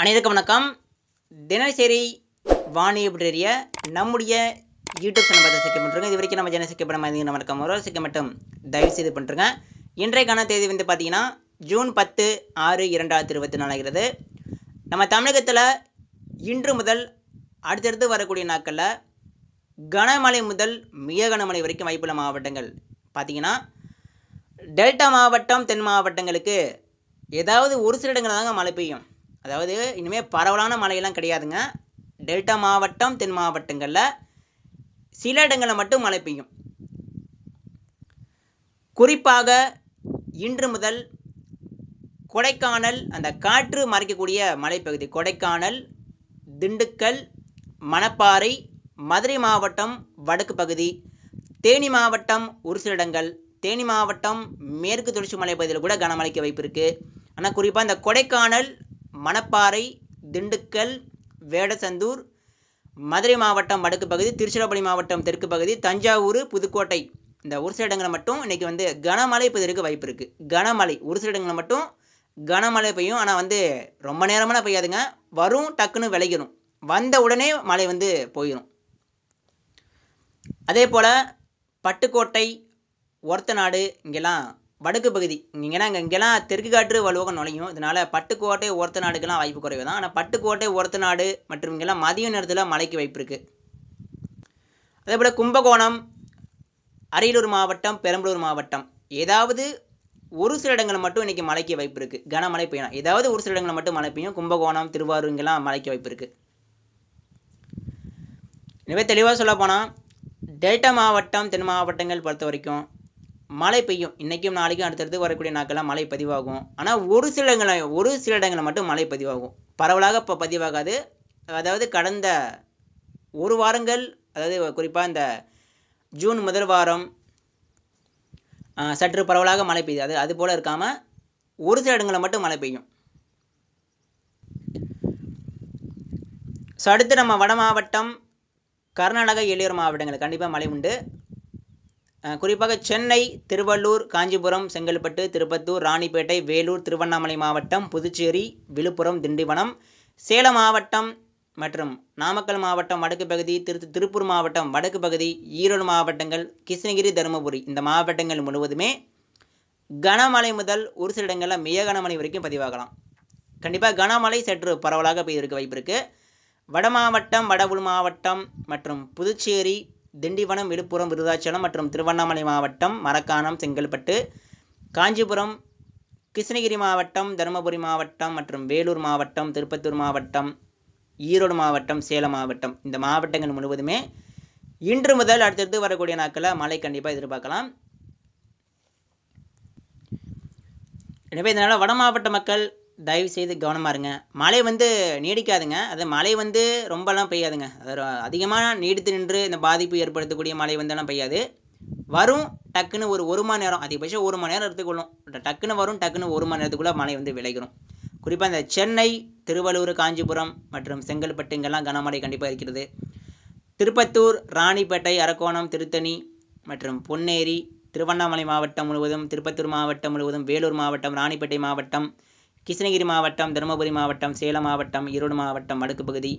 அனைவருக்கும் வணக்கம். தினசரி வானிலை பற்றிய நம்முடைய யூடியூப் சேனல் பார்த்து சிக்க பண்ணுறோங்க இது வரைக்கும் நம்ம சேனல் பண்ண மாதிரி நம்ம ஒரு சிக்க மட்டும் தயவு செய்து பண்ணுறேங்க இன்றைக்கான தேதி வந்து பார்த்தீங்கன்னா ஜூன் பத்து ஆறு இரண்டாயிரத்தி இருபத்தி நாலாகிறது நம்ம தமிழகத்தில் இன்று முதல் அடுத்தடுத்து வரக்கூடிய நாட்களில் கனமழை முதல் மிக கனமழை வரைக்கும் வாய்ப்புள்ள மாவட்டங்கள் பார்த்தீங்கன்னா டெல்டா மாவட்டம் தென் மாவட்டங்களுக்கு ஏதாவது ஒரு சில இடங்கள் தாங்க மழை பெய்யும். அதாவது இனிமேல் பரவலான மழையெல்லாம் கிடையாதுங்க. டெல்டா மாவட்டம் தென் மாவட்டங்களில் சில இடங்களில் மட்டும் மழை பெய்யும். குறிப்பாக இன்று முதல் கொடைக்கானல் அந்த காற்று மறைக்கக்கூடிய மலைப்பகுதி கொடைக்கானல் திண்டுக்கல் மணப்பாறை மதுரை மாவட்டம் வடக்கு பகுதி தேனி மாவட்டம் ஒரு சில இடங்கள் தேனி மாவட்டம் மேற்கு தொடர்ச்சி மலைப்பகுதியில் கூட கனமழைக்கு வாய்ப்பு இருக்குது ஆனால் குறிப்பாக இந்த கொடைக்கானல் மணப்பாறை திண்டுக்கல் வேடசந்தூர் மதுரை மாவட்டம் வடக்கு பகுதி திருச்சிராப்பள்ளி மாவட்டம் தெற்கு பகுதி தஞ்சாவூர் புதுக்கோட்டை. இந்த ஒரு சில இடங்களில் மட்டும் இன்றைக்கி வந்து கனமழை பெய்யறதுக்கு வாய்ப்பு இருக்குது கனமழை ஒரு சில இடங்களில் மட்டும் கனமழை பெய்யும். ஆனால் வந்து ரொம்ப நேரமெல்லாம் பெய்யாதுங்க. வரும் டக்குன்னு விளைக்கணும் வந்த உடனே மழை வந்து போயிடும் அதே போல் பட்டுக்கோட்டை ஒரத்தநாடு இங்கெல்லாம் வடக்கு பகுதி. இங்கேனா இங்கே இங்கெல்லாம் தெற்கு காற்று வலுவாக நுழையும். இதனால் பட்டுக்கோட்டை ஒரத்த நாடுக்கெல்லாம் வாய்ப்பு குறைவு தான். ஆனால் பட்டுக்கோட்டை ஒரத்த நாடு மற்றும் இங்கெல்லாம் மதிய நேரத்தில் மழைக்கு வாய்ப்பு இருக்குது அதே போல் கும்பகோணம் அரியலூர் மாவட்டம் பெரம்பலூர் மாவட்டம். ஏதாவது ஒரு சில இடங்களில் மட்டும் இன்றைக்கி மழைக்கு வாய்ப்பு இருக்குது கனமழை பெய்யலாம். ஏதாவது ஒரு சில இடங்களில் மட்டும் மழை பெய்யும். கும்பகோணம் திருவாரூர் இங்கெல்லாம் மழைக்கு வாய்ப்பு இருக்குது எனவே தெளிவாக சொல்ல போனால் டெல்டா மாவட்டம் தென் மாவட்டங்கள் பொறுத்த வரைக்கும் மழை பெய்யும். இன்றைக்கும் நாளைக்கும் அடுத்தடுத்து வரக்கூடிய நாட்கள்லாம் மழை பதிவாகும். ஆனால் ஒரு சில இடங்களில் ஒரு சில இடங்களில் மட்டும் மழை பதிவாகும். பரவலாக இப்போ பதிவாகாது. அதாவது கடந்த ஒரு வாரங்கள் அதாவது குறிப்பாக இந்த ஜூன் முதல் வாரம் சற்று பரவலாக மழை பெய்யுது அது அது போல் இருக்காமல் ஒரு சில இடங்களில் மட்டும் மழை பெய்யும். ஸோ அடுத்து நம்ம வட மாவட்டம் கர்நாடகா எளியூர் மாவட்டங்கள் கண்டிப்பாக மழை உண்டு. குறிப்பாக சென்னை திருவள்ளூர் காஞ்சிபுரம் செங்கல்பட்டு திருப்பத்தூர் ராணிப்பேட்டை வேலூர் திருவண்ணாமலை மாவட்டம் புதுச்சேரி விழுப்புரம் திண்டிவனம் சேலம் மாவட்டம் மற்றும் நாமக்கல் மாவட்டம் வடக்கு பகுதி திரு திருப்பூர் மாவட்டம் வடக்கு பகுதி ஈரோடு மாவட்டங்கள் கிருஷ்ணகிரி தருமபுரி. இந்த மாவட்டங்கள் முழுவதுமே கனமழை முதல் ஒரு சில இடங்களில் மிக கனமழை வரைக்கும் பதிவாகலாம். கண்டிப்பாக கனமழை சற்று பரவலாக பெய்திருக்க வாய்ப்பு இருக்குது வட மாவட்டம் வட உள் மாவட்டம் மற்றும் புதுச்சேரி திண்டிவனம் விழுப்புரம் விருதாச்சலம் மற்றும் திருவண்ணாமலை மாவட்டம் மரக்காணம் செங்கல்பட்டு காஞ்சிபுரம் கிருஷ்ணகிரி மாவட்டம் தருமபுரி மாவட்டம் மற்றும் வேலூர் மாவட்டம் திருப்பத்தூர் மாவட்டம் ஈரோடு மாவட்டம் சேலம் மாவட்டம். இந்த மாவட்டங்கள் முழுவதுமே இன்று முதல் அடுத்தடுத்து வரக்கூடிய நாட்களில் மழை கண்டிப்பாக எதிர்பார்க்கலாம். எனவே இதனால் வட மாவட்ட மக்கள் தயவு செய்து கவனமாக இருங்க. மழை வந்து நீடிக்காதுங்க. அது மழை வந்து ரொம்பலாம் பெய்யாதுங்க. அது அதிகமாக நீடித்து நின்று இந்த பாதிப்பு ஏற்படுத்தக்கூடிய மழை வந்தெல்லாம் பெய்யாது. வரும் டக்குன்னு ஒரு ஒரு மணி நேரம் அதிகபட்சம் ஒரு மணி நேரம் எடுத்துக்கொள்ளும். டக்குன்னு வரும் டக்குன்னு ஒரு மணி நேரத்துக்குள்ளே மழை வந்து விளைகிறோம் குறிப்பாக இந்த சென்னை திருவள்ளூர் காஞ்சிபுரம் மற்றும் செங்கல்பட்டு இங்கெல்லாம் கனமழை கண்டிப்பாக இருக்கிறது. திருப்பத்தூர் ராணிப்பேட்டை அரக்கோணம் திருத்தணி மற்றும் பொன்னேரி திருவண்ணாமலை மாவட்டம் முழுவதும் திருப்பத்தூர் மாவட்டம் முழுவதும் வேலூர் மாவட்டம் ராணிப்பேட்டை மாவட்டம் கிருஷ்ணகிரி மாவட்டம் தருமபுரி மாவட்டம் சேலம் மாவட்டம் ஈரோடு மாவட்டம் வடக்கு பகுதி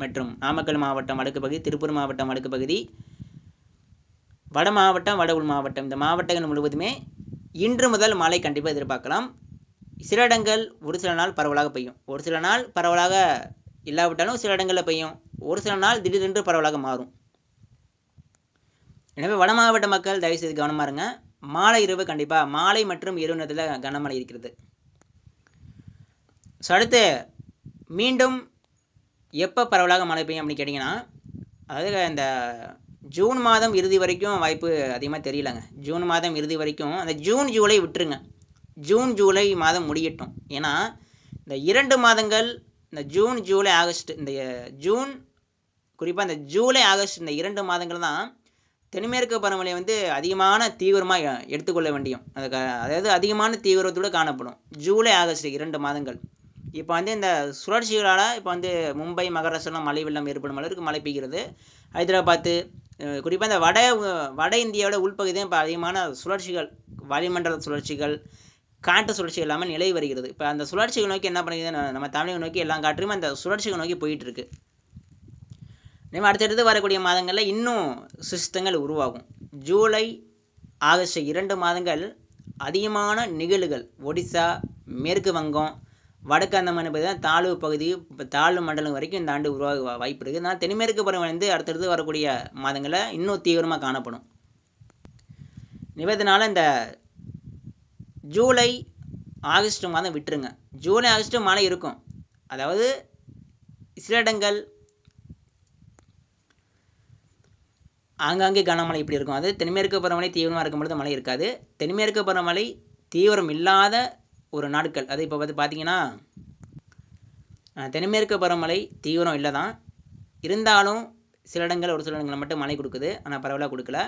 மற்றும் நாமக்கல் மாவட்டம் வடக்கு பகுதி திருப்பூர் மாவட்டம் வடக்கு பகுதி வட மாவட்டம் வட உள் மாவட்டம். இந்த மாவட்டங்கள் முழுவதுமே இன்று முதல் மழை கண்டிப்பாக எதிர்பார்க்கலாம். சில இடங்கள் ஒரு சில நாள் பரவலாக பெய்யும். ஒரு சில நாள் பரவலாக இல்லாவிட்டாலும் சில இடங்களில் பெய்யும். ஒரு சில நாள் திடீரென்று பரவலாக மாறும். எனவே வட மாவட்ட மக்கள் தயவுசெய்து கவனமாக இருங்க. மாலை இரவு கண்டிப்பாக மாலை மற்றும் இரவு நேரத்தில் கனமழை இருக்கிறது. ஸோ அடுத்து மீண்டும் எப்போ பரவலாக மழை பெய்யும் அப்படின்னு கேட்டிங்கன்னா அதாவது இந்த ஜூன் மாதம் இறுதி வரைக்கும் வாய்ப்பு அதிகமாக தெரியலங்க. ஜூன் மாதம் இறுதி வரைக்கும் அந்த ஜூன் ஜூலை விட்டுருங்க. ஜூன் ஜூலை மாதம் முடியட்டும். ஏன்னா இந்த இரண்டு மாதங்கள் இந்த ஜூன் ஜூலை ஆகஸ்ட் இந்த ஜூன் குறிப்பாக இந்த ஜூலை ஆகஸ்ட் இந்த இரண்டு மாதங்கள் தான் தென்மேற்கு பருவமழை வந்து அதிகமான தீவிரமாக எடுத்துக்கொள்ள வேண்டியும் அதுக்கு அதாவது அதிகமான தீவிரத்தோடு காணப்படும். ஜூலை ஆகஸ்ட் இரண்டு மாதங்கள். இப்போ வந்து இந்த சுழற்சிகளால் இப்போ வந்து மும்பை மகாராஷ்டிரம் மழை வெள்ளம் ஏற்படும் அளவுக்கு மழை பெய்கிறது. ஹைதராபாத்து குறிப்பாக இந்த வட வட இந்தியாவோட உள்பகுதியும் இப்போ அதிகமான சுழற்சிகள் வளிமண்டல சுழற்சிகள் காற்று சுழற்சி இல்லாமல் நிலை வருகிறது. இப்போ அந்த சுழற்சியை நோக்கி என்ன பண்ணுறது நம்ம தமிழகம் நோக்கி எல்லா காற்றுமே அந்த சுழற்சியை நோக்கி போயிட்டு இருக்கு நம்ம அடுத்தடுத்து வரக்கூடிய மாதங்களில் இன்னும் சிஸ்டங்கள் உருவாகும். ஜூலை ஆகஸ்ட் இரண்டு மாதங்கள் அதிகமான நிகழ்வுகள். ஒடிசா மேற்கு வங்கம் வடக்கு அந்தமான் தான் தாழ்வு பகுதி. இப்போ தாழ்வு மண்டலம் வரைக்கும் இந்த ஆண்டு உருவாக வா- வாய்ப்பு இருக்குது ஆனால் தென்மேற்கு பருவம் வந்து அடுத்தடுத்து வரக்கூடிய மாதங்களில் இன்னும் தீவிரமாக காணப்படும். நிபந்தனால இந்த ஜூலை ஆகஸ்ட் மாதம் விட்டுருங்க. ஜூலை ஆகஸ்ட் மழை இருக்கும். அதாவது சில இடங்கள் ஆங்காங்கே கனமழை இப்படி இருக்கும். அது தென்மேற்கு பருவமழை தீவிரமாக இருக்கும் பொழுது மழை இருக்காது. தென்மேற்கு பருவமழை தீவிரம் இல்லாத ஒரு நாட்கள். அது இப்போ வந்து பார்த்தீங்கன்னா தென்மேற்கு பருவமழை தீவிரம் இல்லை தான் இருந்தாலும் சில இடங்கள் ஒரு சில இடங்களில் மட்டும் மழை கொடுக்குது. ஆனால் பரவலாக கொடுக்கல.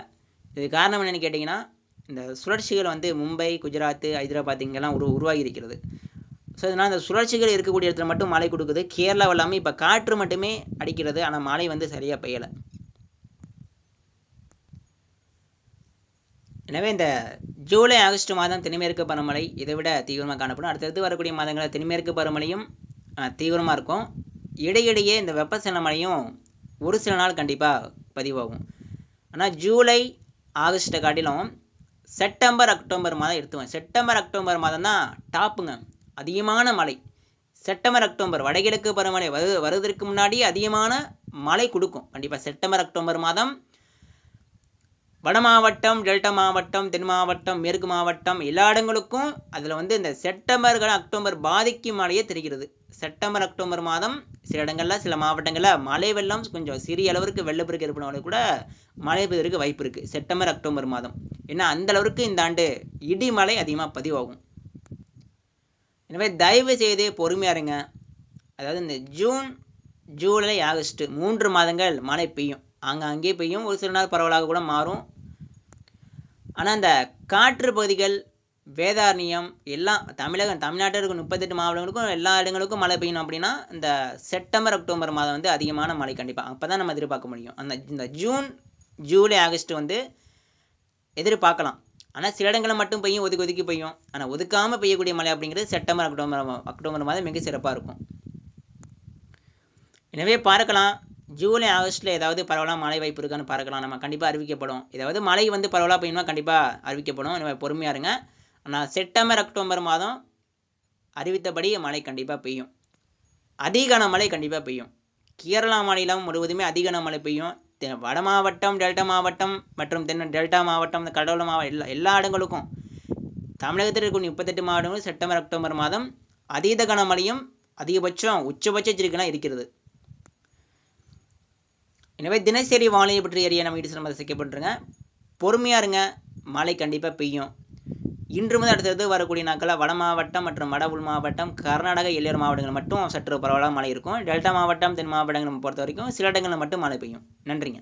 இது காரணம் என்னென்னு கேட்டிங்கன்னா இந்த சுழற்சிகள் வந்து மும்பை குஜராத் ஹைதராபாத் இங்கெல்லாம் உரு உருவாகி இருக்கிறது ஸோ இதனால் இந்த சுழற்சிகள் இருக்கக்கூடிய இடத்துல மட்டும் மழை கொடுக்குது. கேரளாவில் எல்லாமே இப்போ காற்று மட்டுமே அடிக்கிறது. ஆனால் மழை வந்து சரியாக பெய்யலை. எனவே இந்த ஜூலை ஆகஸ்ட் மாதம் தென்மேற்கு பருவமழை இதை விட தீவிரமாக காணப்படும். அடுத்தடுத்து வரக்கூடிய மாதங்களில் தென்மேற்கு பருவமழையும் தீவிரமாக இருக்கும். இடையிடையே இந்த வெப்பசலன மழையும் ஒரு சில நாள் கண்டிப்பாக பதிவாகும். ஆனால் ஜூலை ஆகஸ்ட்டை காட்டிலும் செப்டம்பர் அக்டோபர் மாதம் எடுத்துவேன் செப்டம்பர் அக்டோபர் மாதம் தான் டாப்புங்க. அதிகமான மழை. செப்டம்பர் அக்டோபர் வடகிழக்கு பருவமழை வரு வருவதற்கு முன்னாடி அதிகமான மழை கொடுக்கும். கண்டிப்பாக செப்டம்பர் அக்டோபர் மாதம் வட மாவட்டம் டெல்டா மாவட்டம் தென் மாவட்டம் மேற்கு மாவட்டம் எல்லா இடங்களுக்கும் அதில் வந்து இந்த செப்டம்பர் அக்டோபர் பாதிக்கும் மழையே தெரிகிறது. செப்டம்பர் அக்டோபர் மாதம் சில இடங்களில் சில மாவட்டங்களில் மழை வெள்ளம் கொஞ்சம் சிறிய அளவிற்கு வெள்ளப்பெருக்கு ஏற்படும் கூட மழை பெய்வதற்கு வாய்ப்பு இருக்குது செப்டம்பர் அக்டோபர் மாதம். ஏன்னா அந்த அளவுக்கு இந்த ஆண்டு இடி மழை அதிகமாக பதிவாகும். எனவே தயவு செய்து பொறுமையாக இருங்க. அதாவது இந்த ஜூன் ஜூலை ஆகஸ்ட் மூன்று மாதங்கள் மழை பெய்யும். ஆங்காங்கே பெய்யும். ஒரு சில நாள் பரவலாக கூட மாறும். ஆனால் இந்த காற்று பகுதிகள் வேதாரண்யம் எல்லாம் தமிழகம் தமிழ்நாட்டில் இருக்கும் முப்பத்தெட்டு மாவட்டங்களுக்கும் எல்லா இடங்களுக்கும் மழை பெய்யணும் அப்படின்னா இந்த செப்டம்பர் அக்டோபர் மாதம் வந்து அதிகமான மழை கண்டிப்பாக அப்போ தான் நம்ம எதிர்பார்க்க முடியும். அந்த இந்த ஜூன் ஜூலை ஆகஸ்ட் வந்து எதிர்பார்க்கலாம். ஆனால் சில இடங்களில் மட்டும் பெய்யும் ஒதுக்கி ஒதுக்கி பெய்யும். ஆனால் ஒதுக்காமல் பெய்யக்கூடிய மழை அப்படிங்கிறது செப்டம்பர் அக்டோபர் மா- அக்டோபர் மாதம் மிக சிறப்பாக இருக்கும். எனவே பார்க்கலாம். ஜூலை ஆகஸ்ட்டில் ஏதாவது பரவலாக மழை வாய்ப்பு இருக்கான்னு பார்க்கலாம். நம்ம கண்டிப்பாக அறிவிக்கப்படும். ஏதாவது மழை வந்து பரவலாக பெய்யணும்னா கண்டிப்பாக அறிவிக்கப்படும். நம்ம பொறுமையாக இருங்க. ஆனால் செப்டம்பர் அக்டோபர் மாதம் அறிவித்தபடி மழை கண்டிப்பாக பெய்யும். அதிகன மழை கண்டிப்பாக பெய்யும். கேரளா மாநிலம் முழுவதுமே அதிக மழை பெய்யும். தெ- வட மாவட்டம் டெல்டா மாவட்டம் மற்றும் தென் டெல்டா மாவட்டம் இந்த கடலோர மாவட்டம் எல்லா எல்லா இடங்களுக்கும். தமிழகத்தில் இருக்கக்கூடிய முப்பத்தெட்டு மாவட்டங்களும் செப்டம்பர் அக்டோபர் மாதம் அதீத கனமழையும் அதிகபட்சம் உச்சபட்ச எச்சரிக்கைலாம் இருக்கிறது. எனவே தினசரி வானிலை பற்றி அறிய நம்ம வீட்டு நம்ம ரசிக்கப்பட்டுருங்க பொறுமையாக இருங்க. மழை கண்டிப்பாக பெய்யும். இன்று முதல் அடுத்தது வரக்கூடிய நாட்களில் வட மாவட்டம் மற்றும் வட உள் மாவட்டம் கர்நாடக எல்லையோர மாவட்டங்கள் மட்டும் சற்று பரவலாக மழை இருக்கும். டெல்டா மாவட்டம் தென் மாவட்டங்கள் நம்ம பொறுத்த வரைக்கும் சில இடங்களில் மட்டும் மழை பெய்யும். நன்றிங்க.